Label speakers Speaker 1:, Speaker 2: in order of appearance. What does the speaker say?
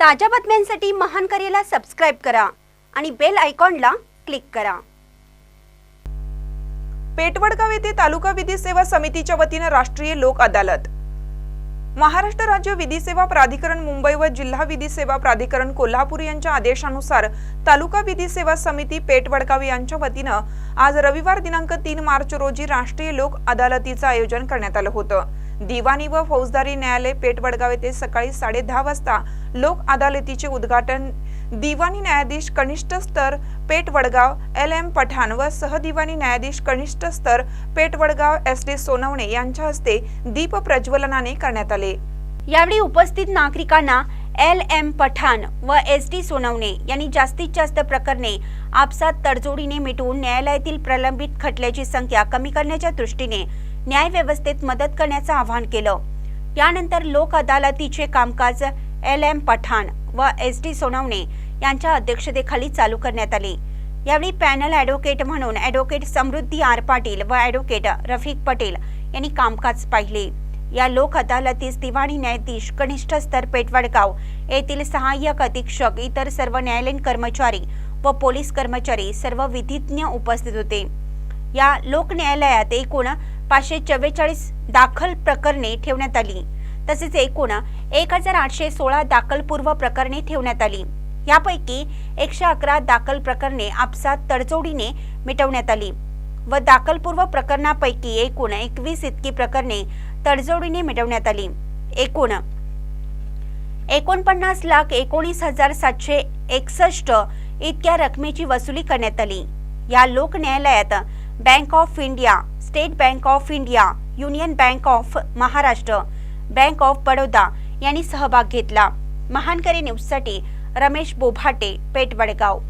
Speaker 1: ताज्या बातम्यांसाठी महान करेला सबस्क्राईब करा आणि बेल आयकॉनला क्लिक करा.
Speaker 2: पेटवडगाव येथे तालुका विधी सेवा समितीच्या वतीनं राष्ट्रीय लोक अदालत. महाराष्ट्र राज्य विधी सेवा प्राधिकरण मुंबई व जिल्हा विधी सेवा प्राधिकरण कोल्हापूर यांच्या आदेशानुसार तालुका विधी सेवा समिती पेटवडगाव यांच्या वतीनं आज रविवार दिनांक तीन मार्च रोजी राष्ट्रीय लोक अदालतीचं आयोजन करण्यात आलं होतं. दिवाणी व फौजदारी न्यायालय पेटवडगाव येथे सकाळी साडे दहा वाजता लोक अदालतीचे उद्घाटन. दिवाणी न्यायाधीश कनिष्ठ स्तर पेठ वडगाव एल एम पठाण व सहदिवाणी न्यायाधीश कनिष्ठ स्तर पेठ वडगाव एस डी सोनवणे यांच्या हस्ते दीप प्रज्वलनाने करण्यात आले.
Speaker 1: यावेळी उपस्थित नागरिकांना एल एम पठाण व एस डी सोनवणे यांनी जास्तीत जास्त प्रकरणे आपसात तडजोडीने मिटवून न्यायालयातील प्रलंबित खटल्याची संख्या कमी करण्याच्या दृष्टीने न्यायव्यवस्थेत मदत करण्याचं आवाहन केलं. त्यानंतर लोक अदालतीचे कामकाज एल एम पठाण व एस डी सोनवणे यांच्या अध्यक्षतेखाली चालू करण्यात आले. यावेळी पॅनल ॲडव्होकेट म्हणून ॲडव्होकेट समृद्धी आर पाटील व ॲडव्होकेट रफिक पटेल यांनी कामकाज पाहिले. या लोक अदालतीस दिवाणी न्यायाधीश कनिष्ठ स्तर पेटवडगाव येथील सहाय्यक अधीक्षक इतर सर्व न्यायालयीन कर्मचारी व पोलीस कर्मचारी सर्व विधिज्ञ उपस्थित होते. या लोक न्यायालयात एकूण पाचशे चव्वेचाळीस दाखल प्रकरणे ठेवण्यात आली. तसेच एकूण एक हजार आठशे सोळा दाखलपूर्व प्रकरणे ठेवण्यात आली. यापैकी एकशे अकरा दाखल प्रकरणे आपसात तडजोडीने मिटवण्यात आली व दाखलपूर्व प्रकरणापैकी एकूण एकवीस इतकी प्रकरणे तडजोडीने मिटवण्यात आली. एकूण एकोणपन्नास लाख एकोणीस हजार सातशे एकसष्ट इतक्या रकमेची वसुली करण्यात आली. या लोक न्यायालयात Bank of India State Bank of India Union Bank of Maharashtra Bank of Baroda यांनी सहभाग घेतला. महानकरी न्यूजसाठी रमेश बोभाटे पेठ वडगाव.